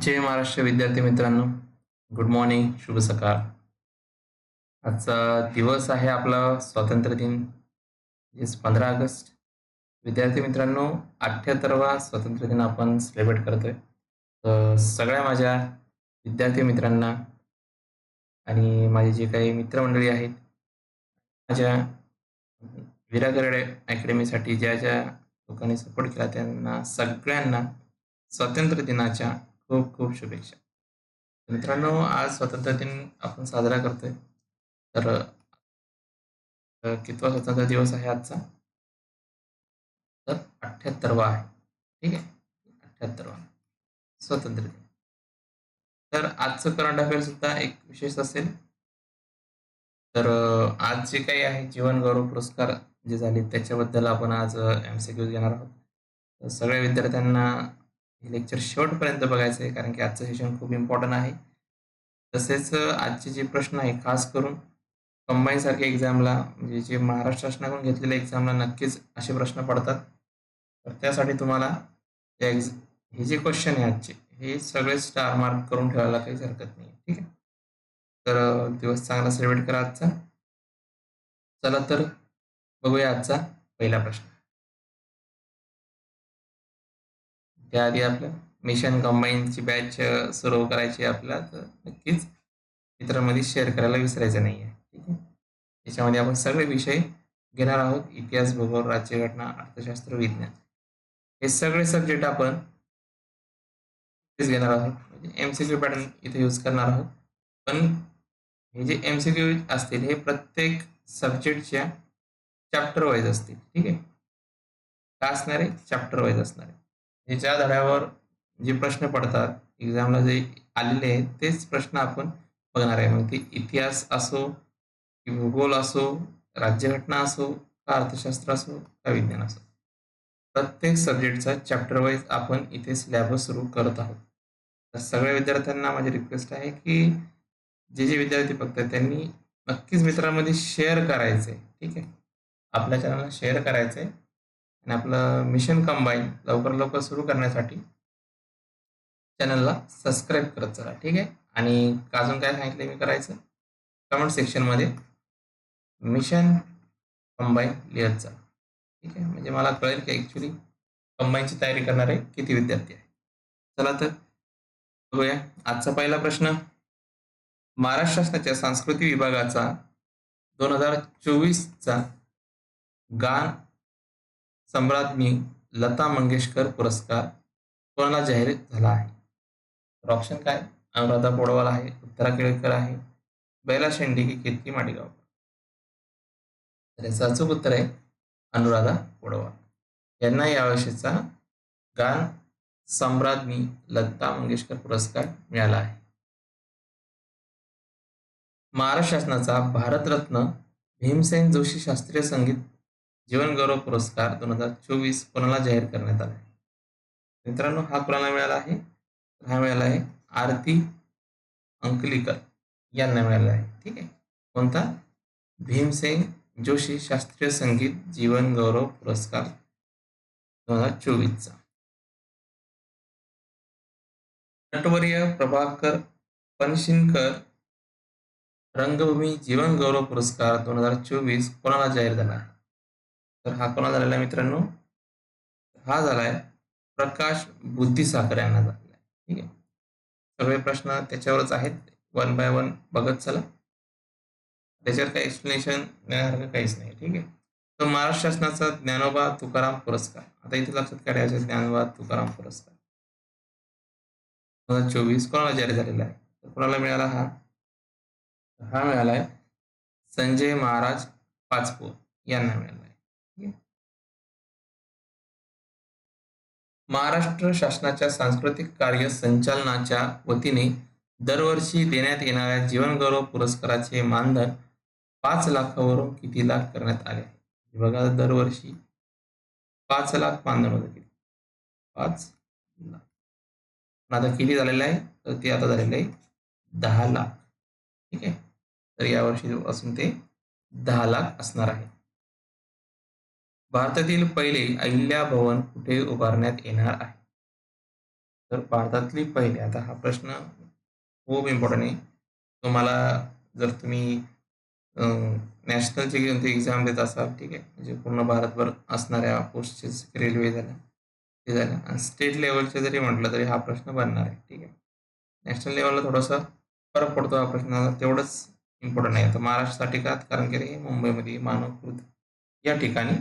जय महाराष्ट्र विद्यार्थी मित्रांनो. Good morning शुभ सकाळ. आजचा दिवस आहे आपला स्वातंत्र्य दिन. येस पंधरा ऑगस्ट. विद्यार्थी मित्रांनो अठ्ठ्याहत्तरवा स्वातंत्र्य दिन आपण सेलिब्रेट करतोय. तर सगळ्या माझ्या विद्यार्थी मित्रांना आणि माझे जे काही मित्रमंडळी आहेत माझ्या विरागरडे अकॅडमीसाठी ज्या ज्या लोकांनी सपोर्ट केला त्यांना सगळ्यांना स्वातंत्र्य दिनाच्या खूप खूप शुभेच्छा. मित्रांनो आज स्वातंत्र्य दिन आपण साजरा करतोय. तर कितवा स्वतंत्र दिवस आहे आजचा? तर अठ्ठ्याहत्तरवा आहे. ठीक आहे? अठ्ठ्याहत्तरवा स्वातंत्र्य दिन. तर आजचं करंट अफेअर सुद्धा एक विशेष असेल. तर आज जे काही आहे जीवन गौरव पुरस्कार जे झाले त्याच्याबद्दल आपण आज एम सी क्यूज घेणार आहोत. सगळ्या विद्यार्थ्यांना लेक्चर शेवटपर्यंत बघायचं आहे कारण की आजचं सेशन खूप इम्पॉर्टंट आहे. तसेच आजचे जे प्रश्न आहे खास करून कंबाईन सारख्या एक्झामला म्हणजे जे महाराष्ट्र शासनाकडून घेतलेल्या एक्झामला नक्कीच असे प्रश्न पडतात. तर त्यासाठी तुम्हाला त्या एक्झ हे जे क्वेश्चन आहे आजचे हे सगळे स्टार मार्क करून ठेवायला काहीच हरकत नाही ठीक आहे? तर दिवस चांगला सेलिब्रेट करा आजचा. चला तर बघूया आजचा पहिला प्रश्न. त्याआधी आपलं मिशन कंबाईनची बॅच सुरू करायची आपल्या आपल्याला. तर नक्कीच मित्रांमध्ये शेअर करायला विसरायचं नाही आहे ठीक आहे? याच्यामध्ये आपण सगळे विषय घेणार आहोत. इतिहास भूगोल राज्यघटना अर्थशास्त्र विज्ञान. हे सगळे सब्जेक्ट आपण तेच घेणार आहोत. म्हणजे एम सी क्यू पॅटर्न इथे यूज करणार आहोत. पण हे जे एम सी क्यू असतील हे प्रत्येक सब्जेक्टच्या चॅप्टर वाईज असतील. ठीक आहे? का असणार आहे? चॅप्टर वाईज असणार आहे ज्या धड्यावर जे प्रश्न पडतात एक्झामला जे आलेले आहेत तेच प्रश्न आपण बघणार आहे. मग ते इतिहास असो की भूगोल असो राज्यघटना असो का अर्थशास्त्र असो का विज्ञान असो. प्रत्येक सब्जेक्टचा चॅप्टर वाईज आपण इथे स्लॅबस सुरू करत आहोत. तर सगळ्या विद्यार्थ्यांना माझी रिक्वेस्ट आहे की जे जे विद्यार्थी बघतात त्यांनी नक्कीच मित्रांमध्ये शेअर करायचं आहे ठीक आहे? आपल्या चॅनलला शेअर करायचं आहे आणि आपलं मिशन कंबाईन लवकर लवकर सुरू करण्यासाठी चॅनलला सबस्क्राईब करत चला ठीक आहे? आणि अजून काय सांगितलं मी करायचं? कमेंट सेक्शनमध्ये मिशन कंबाईन लिहत चला ठीक आहे? म्हणजे मला कळेल की ॲक्च्युली कंबाईनची तयारी करणारे किती विद्यार्थी आहे चला तर बघूया. आजचा पहिला प्रश्न महाराष्ट्र शासनाच्या सांस्कृतिक विभागाचा दोन हजार चोवीसचा गान सम्राज्ञी लता मंगेशकर पुरस्कार कोणाला जाहीर झाला आहे? तर ऑप्शन काय? अनुराधा पोडवाल आहे उत्तरा केळकर आहे बैला शेंडे की कीर्ती माडेगाव? तर याचं अचूक उत्तर आहे अनुराधा पोडवाल. यांना यावर्षीचा गान सम्राज्ञी लता मंगेशकर पुरस्कार मिळाला आहे. महाराष्ट्र शासनाचा भारतरत्न भीमसेन जोशी शास्त्रीय संगीत जीवन गौरव पुरस्कार दोन हजार चोवीस कोणाला जाहीर करण्यात आला आहे? मित्रांनो हा कोणाला मिळाला आहे? हा मिळाला आहे आरती अंकलीकर यांना मिळाला आहे. ठीक आहे? कोणता? भीमसेन जोशी शास्त्रीय संगीत जीवन गौरव पुरस्कार दोन हजार चोवीसचा. नटवर्य प्रभाकर पनशिनकर रंगभूमी जीवन गौरव पुरस्कार दोन हजार चोवीस कोणाला जाहीर झाला आहे? तर हा कोणा झालेला आहे मित्रांनो? हा झालाय प्रकाश बुद्धिसागर यांना झालेला आहे. ठीक आहे? सगळे प्रश्न त्याच्यावरच आहेत. वन बाय वन बघत चला. त्याच्यावर काही एक्सप्लेनेशन देण्यासारखं काहीच नाही. ठीक आहे? तर महाराष्ट्र शासनाचा ज्ञानोबा तुकाराम पुरस्कार. आता इथे लक्षात काढायचं ज्ञानोबा तुकाराम पुरस्कार. दोन हजार चोवीस कोणाला जारी झालेला आहे? तर कोणाला मिळाला हा? हा मिळाला आहे संजय महाराज पाचपूर यांना मिळाला आहे? महाराष्ट्र शासनाच्या सांस्कृतिक कार्य संचालनाच्या वतीने दरवर्षी देण्यात येणाऱ्या जीवनगौरव पुरस्काराचे मानधन पाच लाखावरून किती लाख करण्यात आले? बघा दरवर्षी पाच लाख मानधन होतं किती? पाच लाख. आता किती झालेलं आहे? तर ते आता झालेलं आहे दहा लाख. ठीक आहे? तर यावर्षी असून ते दहा लाख असणार आहे. भारतातील पहिले अहिल्या भवन कुठे उभारण्यात येणार आहे? तर भारतातली पहिली आता हा प्रश्न खूप इम्पॉर्टंट आहे. तुम्हाला जर तुम्ही नॅशनलची कोणती एक्झाम देत असाल ठीक आहे. म्हणजे पूर्ण भारतभर असणाऱ्या पोस्टचेच रेल्वे झाल्या ते झालं. आणि स्टेट लेवलचे जरी म्हटलं तरी हा प्रश्न बनणार आहे ठीक आहे. नॅशनल लेवलला थोडासा फरक पडतो हा प्रश्न तेवढंच इम्पॉर्टंट आहे. तर महाराष्ट्रासाठी का? कारण की मुंबईमध्ये मानवकृत या ठिकाणी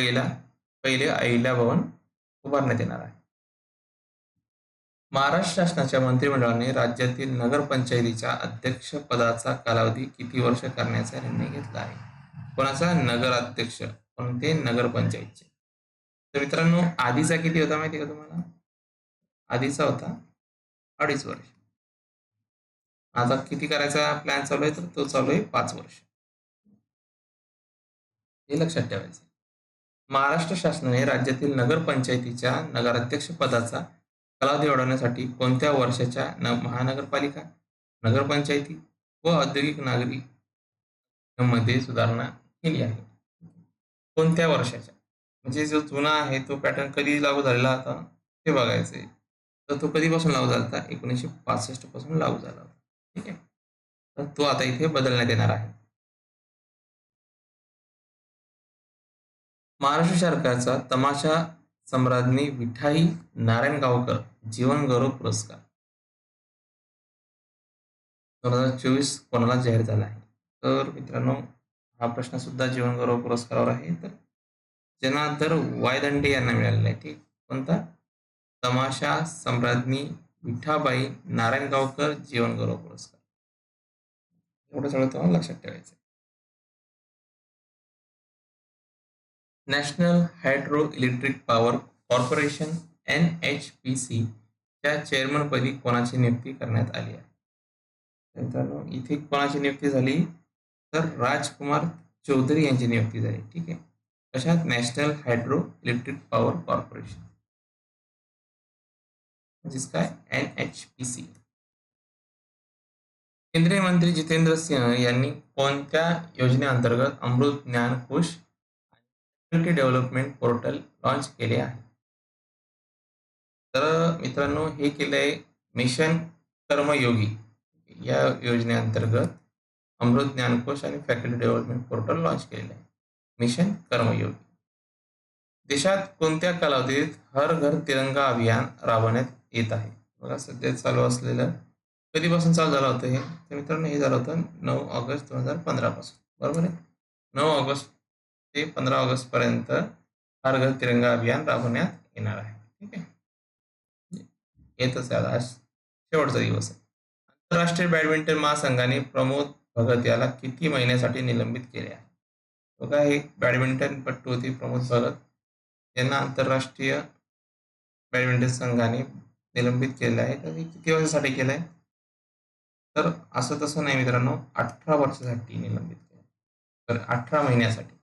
पहिला पहिले अहिल्या भवन उभारण्यात येणार आहे. महाराष्ट्र शासनाच्या मंत्रिमंडळाने राज्यातील नगरपंचायतीच्या अध्यक्ष पदाचा कालावधी किती वर्ष करण्याचा निर्णय घेतला आहे? कोणाचा? नगर अध्यक्ष कोणते? नगरपंचायतचे. तर मित्रांनो आधीचा किती होता माहिती का तुम्हाला? आधीचा होता अडीच वर्ष. आता किती करायचा प्लॅन चालू आहे? तर तो चालू आहे पाच वर्ष. हे लक्षात ठेवायचं महाराष्ट्र शासनाने राज्यातील नगरपंचायतीच्या नगराध्यक्ष पदाचा कालावधी वाढवण्यासाठी कोणत्या वर्षाच्या न महानगरपालिका नगरपंचायती व औद्योगिक नागरी मध्ये सुधारणा केली आहे? कोणत्या वर्षाच्या? म्हणजे जो जुना आहे तो पॅटर्न कधी लागू झालेला होता? ते बघायचं आहे. तर तो कधीपासून लागू झाला होता? एकोणीसशे पासष्टपासून लागू झाला होता. ठीक आहे. तर तो आता इथे बदलण्यात येणार आहे. महाराष्ट्र सरकारचा तमाशा सम्राज्ञी विठाई नारायणगावकर जीवन गौरव पुरस्कार. दोन हजार चोवीस कोणाला जाहीर झाला आहे? तर मित्रांनो हा प्रश्न सुद्धा जीवन गौरव पुरस्कारावर आहे. तर जनार्दर वायदंडे यांना मिळालेला आहे. ठीक? कोणता? तमाशा सम्राज्ञी विठाबाई नारायणगावकर जीवन गौरव पुरस्कार. एवढं सगळं तुम्हाला लक्षात ठेवायचं national hydro electric power corporation N H P C च्या चेअरमनपदी कोणाची नियुक्ती करण्यात आली आहे? मित्रांनो इथे कोणाची नियुक्ती झाली? तर राजकुमार चौधरी यांची नियुक्ती झाली ठीक आहे? कशात national hydro electric power corporation म्हणजेच काय? N H P C. केंद्रीय मंत्री जितेंद्र सिंह यांनी कोणत्या योजनेअंतर्गत Amrit Gyankosh development portal launch केले आहे. तर मित्रांनो हे केलंय मिशन कर्मयोगी. या योजनेअंतर्गत अमृत ज्ञानकोश आणि फॅकल्टी डेव्हलपमेंट पोर्टल लॉन्च केलेलं आहे. मिशन कर्मयोगी. देशात कोणत्या कालावधीत हर घर तिरंगा अभियान राबवण्यात येत आहे? बघा सध्या चालू असलेलं कधीपासून चालू झालं होतं हे? तर मित्रांनो हे झालं होतं नऊ ऑगस्ट दोन हजार पंधरा पासून बरोबर आहे? नऊ ऑगस्ट ते पंधरा ऑगस्ट पर्यंत हर घर तिरंगा अभियान राबवण्यात येणार आहे. ठीक आहे? येतच आहे आज. शेवटचा दिवस आहे. आंतरराष्ट्रीय बॅडमिंटन महासंघाने प्रमोद भगत याला किती महिन्यासाठी निलंबित केले आहे? बघा हे बॅडमिंटन पट्टू होती प्रमोद भगत यांना आंतरराष्ट्रीय बॅडमिंटन संघाने निलंबित केलेलं आहे. तर हे किती वर्षासाठी केलं आहे? तर असं तसं नाही मित्रांनो अठरा वर्षासाठी निलंबित केलं तर अठरा महिन्यासाठी.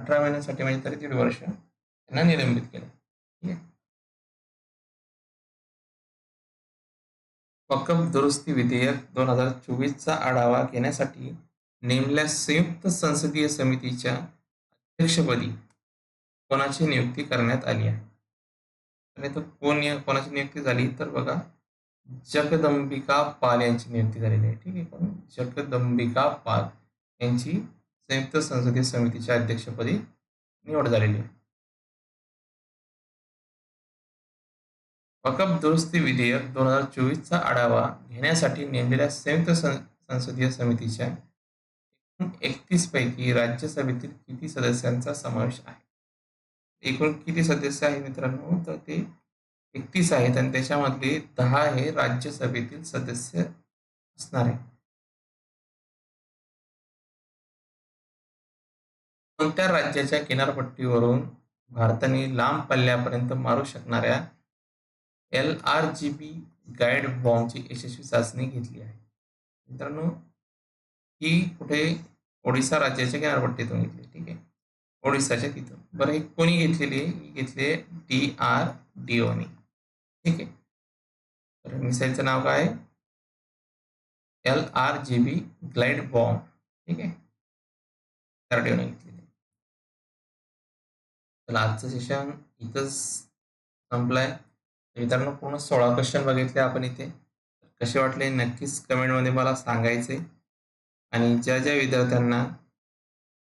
अठरा महिन्यासाठी म्हणजे तरी दीड वर्ष त्यांना निलंबित केलं. ठीक आहे? वकफ दुरुस्ती विधेयक दोन हजार चोवीसचा आढावा घेण्यासाठी नेमल्या संयुक्त संसदीय समितीच्या अध्यक्षपदी कोणाची नियुक्ती करण्यात आली आहे? आणि तो कोण कोणाची नियुक्ती झाली? तर बघा जगदंबिका पाल यांची नियुक्ती झालेली आहे. ठीक आहे? पण जगदंबिका पाल यांची संयुक्त संसदीय समितीच्या अध्यक्षपदी निवड झालेली आहे. वकफ दुरुस्ती विधेयक दोन हजार चोवीसचा आढावा घेण्यासाठी नेमलेल्या संयुक्त संसदीय समितीच्या एकतीस पैकी राज्यसभेतील किती सदस्यांचा समावेश आहे? एकूण किती सदस्य आहेत मित्रांनो? तर ते एकतीस आहेत आणि त्याच्यामधले दहा हे राज्यसभेतील सदस्य असणार आहे कोणत्या राज्याच्या किनारपट्टीवरून भारताने लांब पल्ल्यापर्यंत मारू शकणाऱ्या L R G B guide बॉम्बची यशस्वी चाचणी घेतली आहे? मित्रांनो, ही कुठे ओडिसा राज्याच्या किनारपट्टीतून घेतली ठीक आहे? ओडिसाच्या तिथून बरं, हे कोणी घेतलेली आहे? ही घेतली आहे डी आर ओने ठीक आहे? तर मिसाईलचं नाव काय L R G B glide bomb, ठीक आहे? तर आजचं सेशन इथंच संपलंय. मित्रांनो पूर्ण सोळा क्वेश्चन बघितले आपण इथे. कसे वाटले? नक्कीच कमेंटमध्ये मला सांगायचे. आणि ज्या ज्या विद्यार्थ्यांना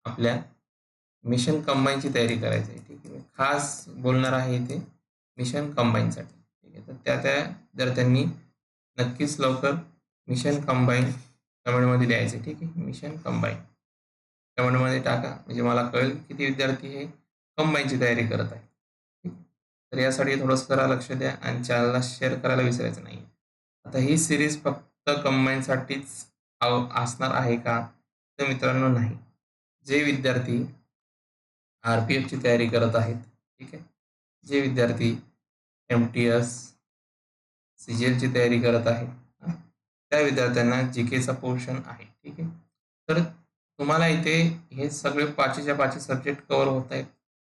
आपल्या मिशन कंबाईनची तयारी करायची आहे ठीक आहे. खास बोलणार आहे इथे मिशन कंबाईनसाठी ठीक आहे. तर त्या त्या विद्यार्थ्यांनी नक्कीच लवकर मिशन कंबाईन कमेंटमध्ये लिहायचे ठीक आहे. मिशन कंबाईन कमेंटमध्ये टाका. म्हणजे मला कळेल किती विद्यार्थी हे कंबाईनची तयारी करत आहे. तर यासाठी थोडंसं जरा लक्ष द्या आणि चॅनलला शेअर करायला विसरायचं नाही. आता ही सिरीज फक्त कंबाईनसाठीच असणार आहे का? तर मित्रांनो नाही. जे विद्यार्थी आर पी एफची तयारी करत आहेत ठीक आहे? जे विद्यार्थी M T S C G एलची तयारी करत आहे त्या विद्यार्थ्यांना जी केचा पोर्शन आहे ठीक आहे? तर तुम्हाला इथे हे सगळे पाचीच्या पाचही सब्जेक्ट कव्हर होत आहेत.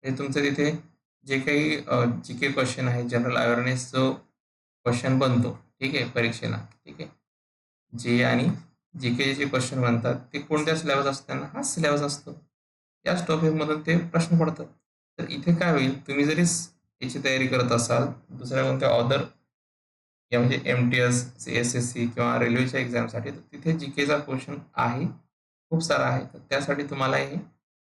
हे तुमचं तिथे जे काही जी के क्वेश्चन आहे जनरल अवेअरनेस जो क्वेश्चन बनतो ठीक आहे परीक्षेला ठीक आहे? जे आणि जी के जे क्वेश्चन बनतात ते कोणत्या सिलेबस असताना हा सिलेबस असतो. याच टॉपिकमधून ते प्रश्न पडतात. तर इथे काय होईल तुम्ही जरी याची तयारी करत असाल दुसऱ्या कोणत्या ऑदर या म्हणजे M T S C S S C किंवा रेल्वेच्या एक्झामसाठी तर तिथे जी केचा क्वेश्चन आहे खूप सारा आहे. तर त्यासाठी तुम्हाला हे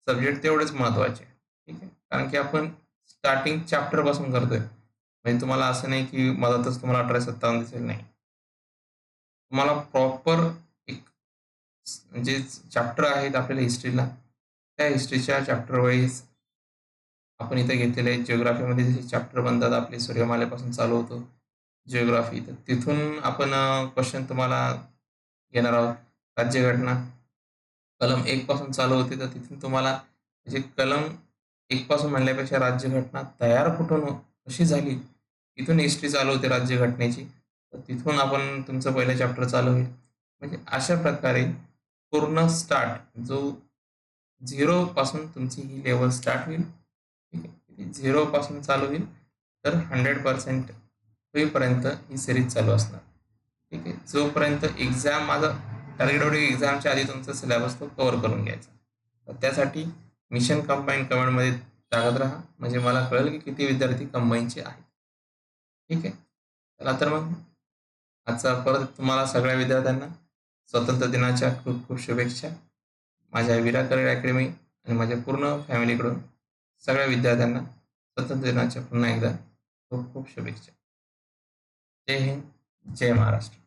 सब्जेक्ट तेवढेच महत्त्वाचे ठीक आहे? कारण की आपण स्टार्टिंग चॅप्टरपासून करतोय. म्हणजे तुम्हाला असं नाही की मधातच तुम्हाला अठरा सत्तावन्न दिसेल नाही. तुम्हाला प्रॉपर एक म्हणजे जे चॅप्टर आहेत आपल्याला हिस्ट्रीला त्या हिस्ट्रीच्या चॅप्टर वाईज आपण इथे घेतलेले जिओग्राफीमध्ये जसे चॅप्टर बनतात आपले सूर्यमालेपासून चालू होतो. जिओग्राफी तर तिथून आपण क्वेश्चन तुम्हाला घेणार आहोत. राज्यघटना. कलम एक पासून चालू होते तर तिथून तुम्हाला म्हणजे कलम एकपासून म्हणल्यापेक्षा राज्यघटना तयार कुठून हो- कशी झाली? तिथून हिस्ट्री चालू होते राज्यघटनेची. तर तिथून आपण तुमचं पहिलं चॅप्टर चालू होईल. म्हणजे अशा प्रकारे पूर्ण स्टार्ट जो झिरो पासून तुमची ही लेवल स्टार्ट होईल. ठीक आहे? झिरो पासून चालू होईल. तर हंड्रेड पर्सेंट होईपर्यंत ही सिरीज चालू असणार. ठीक आहे? जोपर्यंत एक्झाम माझा टार्गेट एक्झामच्या आधी तुमचा सिलेबस तो कव्हर करून घ्यायचा. तर त्यासाठी मिशन कंबाईन कमेंटमध्ये टाकत राहा. म्हणजे मला कळेल की किती विद्यार्थी कंबाईनचे आहेत. ठीक आहे? चला तर मग. आजचा परत तुम्हाला सगळ्या विद्यार्थ्यांना स्वातंत्र्य दिनाच्या खूप खूप शुभेच्छा. माझ्या विरा करिअर अकॅडमी आणि माझ्या पूर्ण फॅमिलीकडून सगळ्या विद्यार्थ्यांना स्वातंत्र्य दिनाच्या पुन्हा एकदा खूप खूप शुभेच्छा. जय हिंद जय महाराष्ट्र.